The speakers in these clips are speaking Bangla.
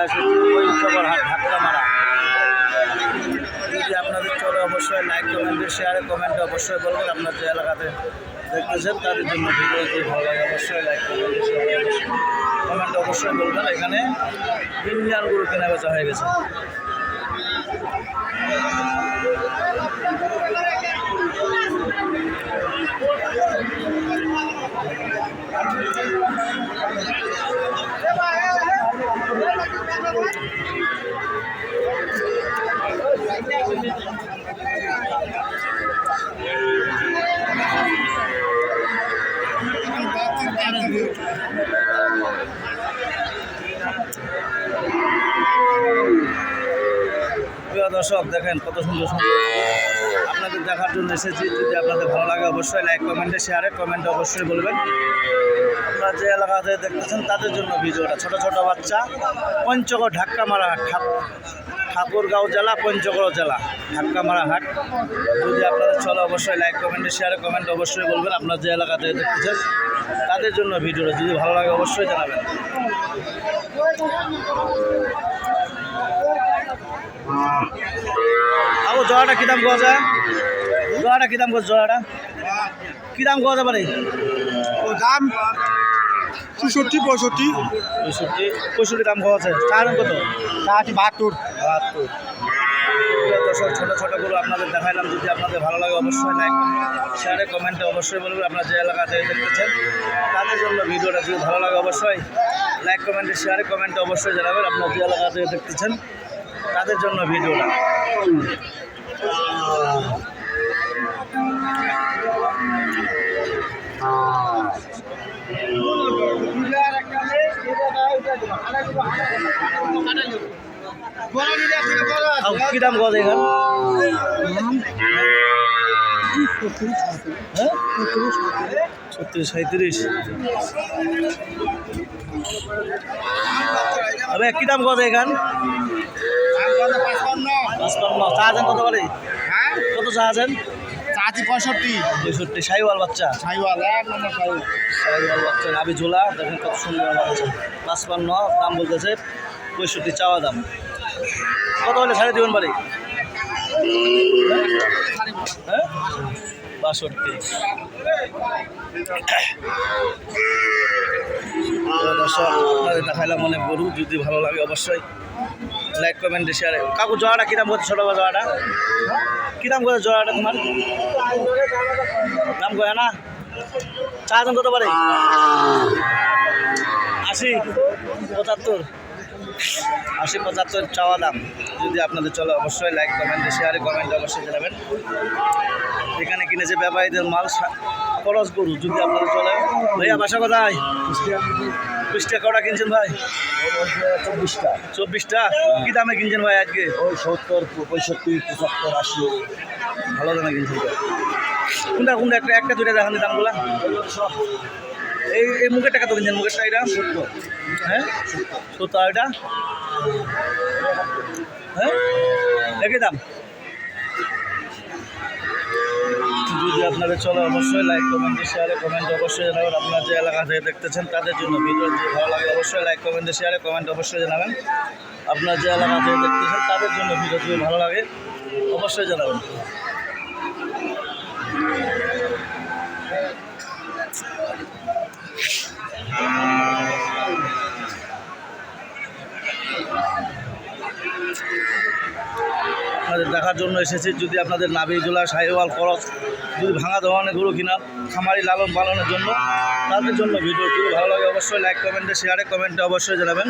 আমরা এসেছি পঞ্চগড় হাট ধাক্কা মারা। যদি আপনাদের চলে অবশ্যই লাইক কমেন্টে শেয়ারে কমেন্টে অবশ্যই বলবেন। আপনার যে এলাকাতে দেখতেছেন, তাদের জন্য ভিডিওটি ভালো লাগে, অবশ্যই লাইক কমেন্টে অবশ্যই বলবেন। এখানে ইন্ডিয়ান গরু কেনা বেচা হয়ে গেছে। প্রিয় দর্শক, দেখেন কত সুন্দর সুন্দর আপনাদের দেখার জন্য এসেছি। যদি আপনাদের ভালো লাগে অবশ্যই লাইক কমেন্টে শেয়ারে কমেন্টে অবশ্যই বলবেন। আপনারা যে এলাকাতে দেখতেছেন, তাদের জন্য ভিডিওটা। ছোট ছোট বাচ্চা, পঞ্চগড় ঢাক্কা মারা ঠাকুরগাঁও জেলা, পঞ্চগড় জেলা ঢাক্কা মারা হাট। যদি আপনাদের চলে, অবশ্যই লাইক কমেন্টে শেয়ারে কমেন্ট অবশ্যই বলবেন। আপনার যে এলাকাতে দেখতেছেন, তাদের জন্য ভিডিওটা যদি ভালো লাগে, অবশ্যই জানাবেন। আবু জয়াটা কী দাম যায়? জয়াটা কী দাম করছে জয়াটা কী দাম কোয়া যাবে রে ও দাম চৌষট্টি পঁয়ষট্টি। পঁয়ষট্টি পঁয়ষট্টি দাম কোয়া আছে? চার কত? চারটি বাহাত্তর। বাহাত্তর। দর্শক ছোটো ছোটোগুলো আপনাদের দেখাইলাম। যদি আপনাদের ভালো লাগে অবশ্যই লাইক শেয়ারে কমেন্টে অবশ্যই বলবেন। আপনারা যে এলাকা থেকে দেখতেছেন তাদের জন্য ভিডিওটা যদি ভালো লাগে অবশ্যই লাইক কমেন্টে শেয়ারে কমেন্টে অবশ্যই জানাবেন। আপনারা যে এলাকা থেকে দেখতেছেন তাদের জন্য ভিডিওটা। আর কী দাম গজ এখান ছত্রিশ সাঁত্রিশ আবে কী দাম গজ এখান পাঁচপান্ন। চা আছেন কত করে কত চা আছেন পঁয়ষট্টি। পঁয়ষট্টি সাইওয়াল বাচ্চা। সাইওয়াল এক নম্বর সাইওয়াল সাইওয়াল বাচ্চা নাবি ঝোলা দেখেন কত সুন্দর বাচ্চা। পাঁচপান্ন দাম বলতেছে পঁয়ষট্টি চাওয়া দাম। কত হলে সাড়ে দিবেন বাড়ি? হ্যাঁ? বাষট্টি। দর্শক আপনাদের দেখাইলাম অনেক গরু যদি ভালো লাগে অবশ্যই লাইক কমেন্টে শেয়ারে কাকু জোয়াটা কী দাম করছে ছোটো জোয়াটা কী দাম করে জোয়াটা তোমার? দাম করে না? চা দাম কত পারে? আশি, পঁচাত্তর। আশি, পঁচাত্তর চাওয়া দাম। যদি আপনাদের চলে, অবশ্যই লাইক কমেন্টে শেয়ারে কমেন্টে অবশ্যই জানাবেন। এখানে কিনেছে ব্যাপারীদের মাল খরচ গরু যদি আপনাদের চলে। ভাইয়া, বাসা কোথায়? কুষ্টিয়া কটা কিনছেন ভাই? চব্বিশটা। চব্বিশটা? কী দামে কিনছেন ভাই আজকে? ওই সত্তর পঁয়ষট্টি পঁচাত্তর আশি। ভালো দামে কিনছেন। কোনটা কোনটা? একটা একটা দুইটা দেখান দামগুলা। এই এই মুখের টাকা তো কিনছেন? মুখেরটা এটা হ্যাঁ? সত্তর। এটা? হ্যাঁ? একই দাম? যদি আপনাদের চলে, অবশ্যই লাইক কমেন্টে শেয়ারে কমেন্ট অবশ্যই জানাবেন। আপনার যে এলাকা থেকে দেখতেছেন, তাদের জন্য ভিডিও যদি ভালো লাগে, অবশ্যই লাইক কমেন্টে শেয়ারে কমেন্ট অবশ্যই জানাবেন। আপনার যে এলাকা থেকে দেখতেছেন, তাদের জন্য ভিডিও যদি ভালো লাগে, অবশ্যই জানাবেন। আপনাদের দেখার জন্য এসেছি। যদি আপনাদের নাভি জোলা সাহিওয়াল খরচ যদি ভাঙা ধরনের গরু কিনা খামারি লালন পালনের জন্য তাদের জন্য ভিডিও যদি ভালো লাগে। অবশ্যই লাইক কমেন্টে শেয়ারে কমেন্টে অবশ্যই জানাবেন।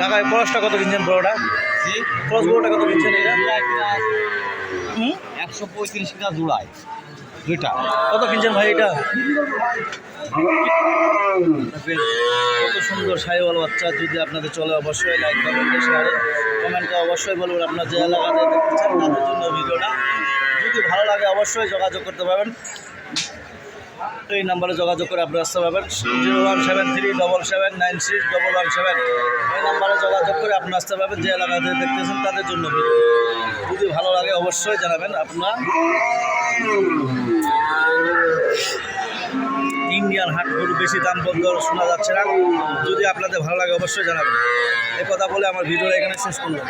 টাকা খরচটা কত কিনছেন বড়োটা? খরচ বড়োটা কত কিনছেন একশো পঁয়ত্রিশ টাকা জোড়ায়। দুইটা। কত কিনছেন ভাই এটা? সুন্দর সাইওয়াল বাচ্চা, যদি আপনাদের চলে অবশ্যই লাইক কমেন্টে শেয়ারে কমেন্টে অবশ্যই বলবেন আপনার যে এলাকাতে দেখতেছেন তাদের জন্য ভিডিওটা। যদি ভালো লাগে অবশ্যই যোগাযোগ করতে পারবেন। এই নাম্বারে যোগাযোগ করে আপনি আসতে পারবেন। Zero one seven three double seven nine six double one seven এই নাম্বারে যোগাযোগ করে আপনি আসতে পারবেন যে এলাকাতে দেখতেছেন তাদের জন্য ভিডিও যদি ভালো লাগে অবশ্যই জানাবেন আপনার। ইন্ডিয়ান হাট গরু বেশি দাম বন্ধ শোনা যাচ্ছে না। যদি আপনাদের ভালো লাগে অবশ্যই জানাবেন। এই কথা বলে আমার ভিডিওটা এখানে শেষ করলাম।